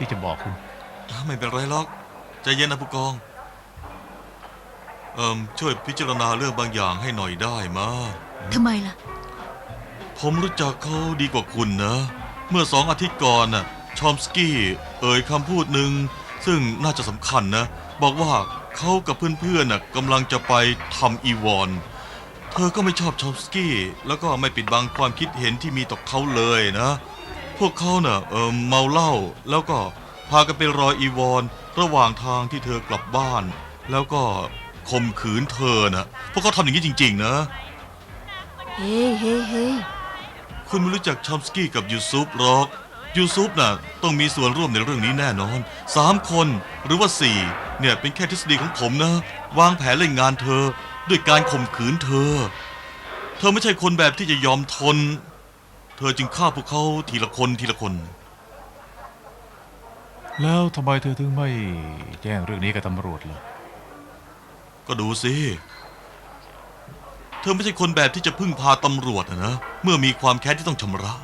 ที่จะบอกคุณไม่เป็นไรหรอกใจเย็นนะผู้กอง เอิมช่วยพิจารณาเรื่องบางอย่างให้หน่อยได้มา ทำไมล่ะ ผมรู้จักเขาดีกว่าคุณนะ เมื่อสองอาทิตย์ก่อนน่ะชอมสกี้เอ่ยคำพูดหนึ่ง ซึ่งน่าจะสำคัญนะ บอกว่าเขากับเพื่อนๆน่ะกำลังจะไปทำอีวอน เธอก็ไม่ชอบชอมสกี้ แล้วก็ไม่ปิดบังความคิดเห็นที่มีต่อเขาเลยนะ พวกเขาเน่ะเออเมาเหล้าแล้วก็พากันไปรออีวอนระหว่างทางที่เธอกลับบ้าน แล้วก็ข่มขืนเธอนะพวกเขาทำอย่างนี้จริง ๆ นะ เฮ้เฮ้เฮ้คุณไม่รู้จักชอมสกี้กับยูซุปหรอกยูซุปน่ะต้องมีส่วนร่วมในเรื่องนี้แน่นอนสามคนหรือว่าสี่เนี่ยเป็นแค่ทฤษฎีของผมนะ วางแผนเล่นงานเธอ ด้วยการข่มขืนเธอ เธอไม่ใช่คนแบบที่จะยอมทน เธอจึงฆ่าพวกเขาทีละคนทีละคน แล้วทำไมเธอถึงไม่แจ้งเรื่องนี้กับตำรวจล่ะ ก็ดูสิ เธอไม่ใช่คนแบบที่จะพึ่งพาตำรวจอะนะ เมื่อมีความแค้นที่ต้องชำระ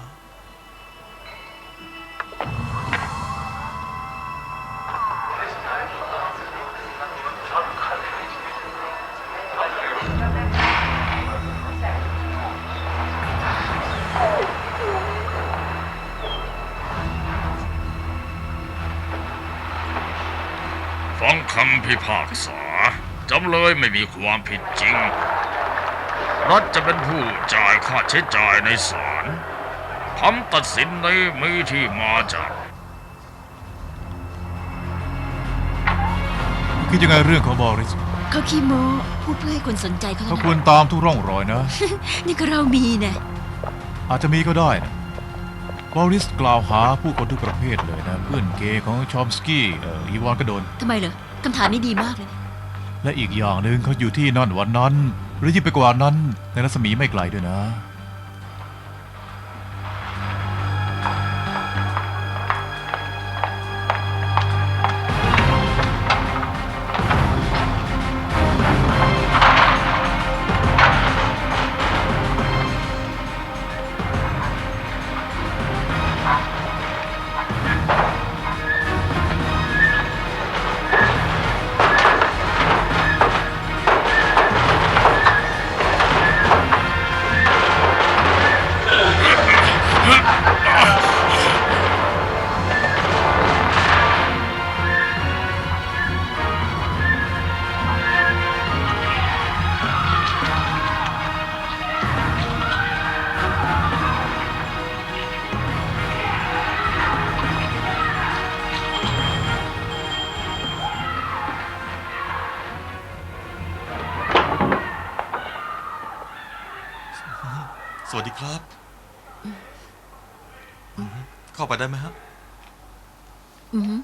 ฟังคำพิพากษาจำเลยไม่มีความผิดจริง รัฐจะเป็นผู้จ่ายค่าใช้จ่ายในศาลคำตัดสินนี้มีที่มาจากคิดยังไงเรื่องของบอริสเขาขี้โม้พูดเพื่อให้คนสนใจเขาเขาควรนั้นตามทุกร่องรอยนะ นี่ก็เรามีนะ อาจจะมีก็ได้นะ บอริสกล่าวหาผู้คนทุกประเภทเลยนะ เพื่อนเกย์ของชอมสกี้เอ่ออีวอนก็โดน ทำไมเหรอคำถามนี้ดีมากเลยนะและอีกอย่างหนึ่งเขาอยู่ที่นั่นวันนั้น หรือยิ่งไปกว่านั้น ในรัศมีไม่ไกลด้วยนะ วัสดีครับ เข้าไปได้ไหมฮะ อือหือ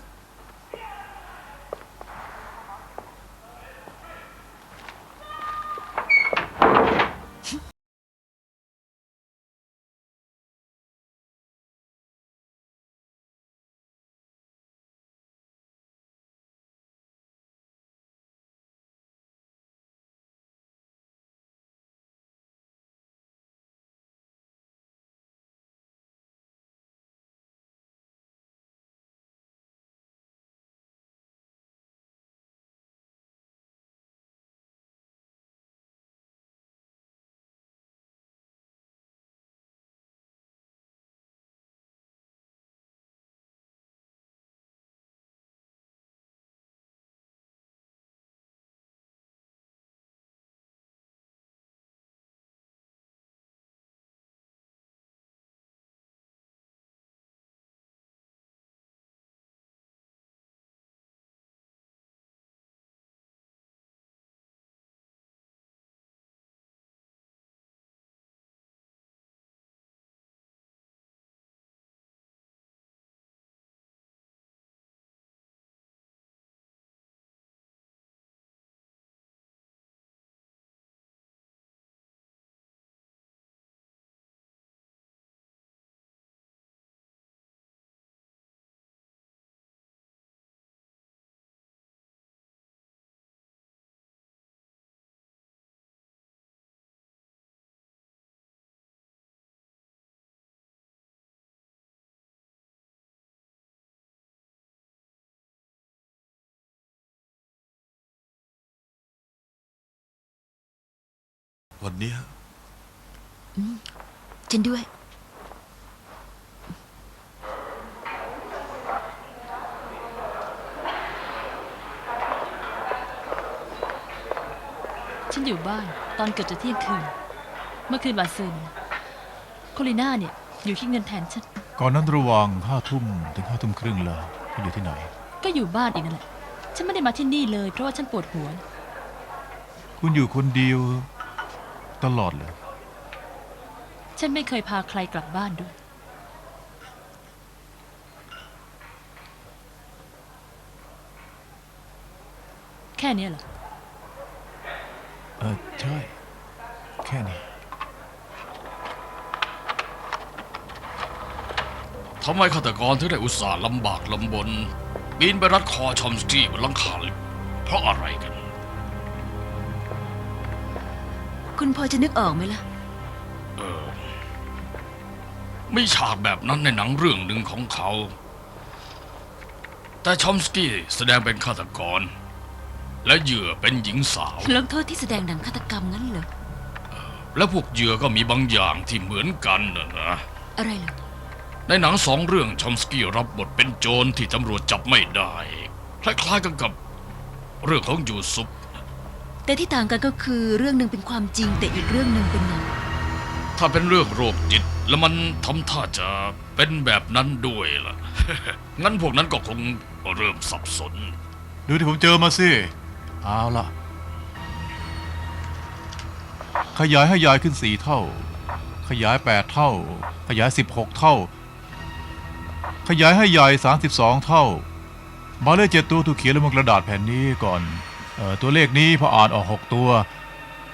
วันเนี้ยฉันด้วย ฉันอยู่บ้านตอนเกือบจะเที่ยงคืน เมื่อคืนวันซืนโคลิน่าเนี่ย อยู่ที่เงินแทนฉัน ก่อนนั้นระหว่างห้าทุ่มถึงห้าทุ่มครึ่งละคุณอยู่ที่ไหน ก็อยู่บ้านอีกนั่นแหละ ฉันไม่ได้มาที่นี่เลยเพราะว่าฉันปวดหัว คุณอยู่คนเดียว ตลอดเลย ฉันไม่เคยพาใครกลับบ้านด้วย แค่เนี้ยเหรอ เออใช่ แค่นี้ ทำไมฆาตกรถึงได้อุตส่าห์ลำบากลำบนบินไปรัดคอชอมสกี้บนหลังคาลิฟต์เพราะอะไรกัน คุณพอจะนึกออกไหมล่ะมีฉากแบบนั้นในหนังเรื่องหนึ่งของเขา แต่ชอมสกี้แสดงเป็นฆาตกร และเหยื่อเป็นหญิงสาว ลงโทษที่แสดงหนังฆาตกรรมงั้นเหรอ และพวกเหยื่อก็มีบางอย่างที่เหมือนกันนะนะ อะไรเหรอ ในหนังสองเรื่องชอมสกี้รับบทเป็นโจรที่ตำรวจจับไม่ได้ คล้ายๆกันกับเรื่องของยูซุป แต่ที่ต่างกันก็คือเรื่องหนึ่งเป็นความจริง แต่อีกเรื่องหนึ่งเป็นหนังถ้าเป็นเรื่องโรคจิตแล้วมันทำท่าจะเป็นแบบนั้นด้วยล่ะ งั้นพวกนั้นก็คงเริ่มสับสน ดูที่ผมเจอมาสิ เอาละขยายให้ยายขึ้นสี่เท่า ขยายแปดเท่า ขยายสิบหกเท่า ขยายให้ใหญ่สามสิบสองเท่าหมายเลขเจ็ดตัวถูกเขียนลงบนกระดาษแผ่นนี้ก่อนเออ ตัวเลขนี้พออ่านออกหกตัว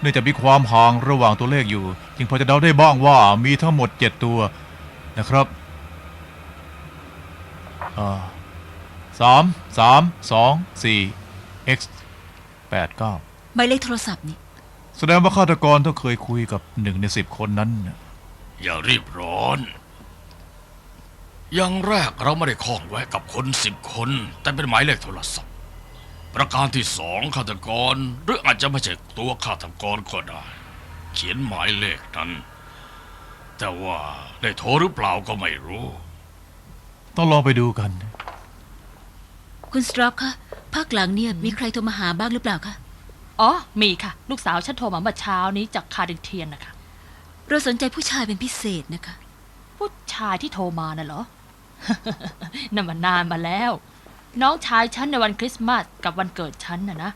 เนื่องจากมีความห่างระหว่างตัวเลขอยู่ จึงพอจะเดาได้บ้างว่ามีทั้งหมดเจ็ดตัวนะครับอ่าสามสามสองสี่ x แปดเก้าหมายเลขโทรศัพท์นี่ แสดงว่าฆาตกรต้องเคยคุยกับหนึ่งในสิบคนนั้นน่ะ อย่ารีบร้อน อย่างแรกเราไม่ได้ข้องแวะกับคนสิบคน แต่เป็นหมายเลขโทรศัพท์ ประการที่สองฆาตกรหรืออาจจะไม่ใช่ตัวฆาตกรก็ได้ เขียนหมายเลขนั้น แต่ว่าได้โทรหรือเปล่าก็ไม่รู้ ต้องลองไปดูกัน คุณสตรอปคะภาคหลังเนี่ยมีใครโทรมาหาบ้างหรือเปล่าคะ อ๋อ มีค่ะ ลูกสาวฉันโทรมาเมื่อเช้านี้จากคาร์ดิเทียนนะคะ เราสนใจผู้ชายเป็นพิเศษนะคะ ผู้ชายที่โทรมาน่ะเหรอ นั่นมันนานมาแล้ว น้องชายฉันในวันคริสต์มาสกับวันเกิดฉันน่ะนะ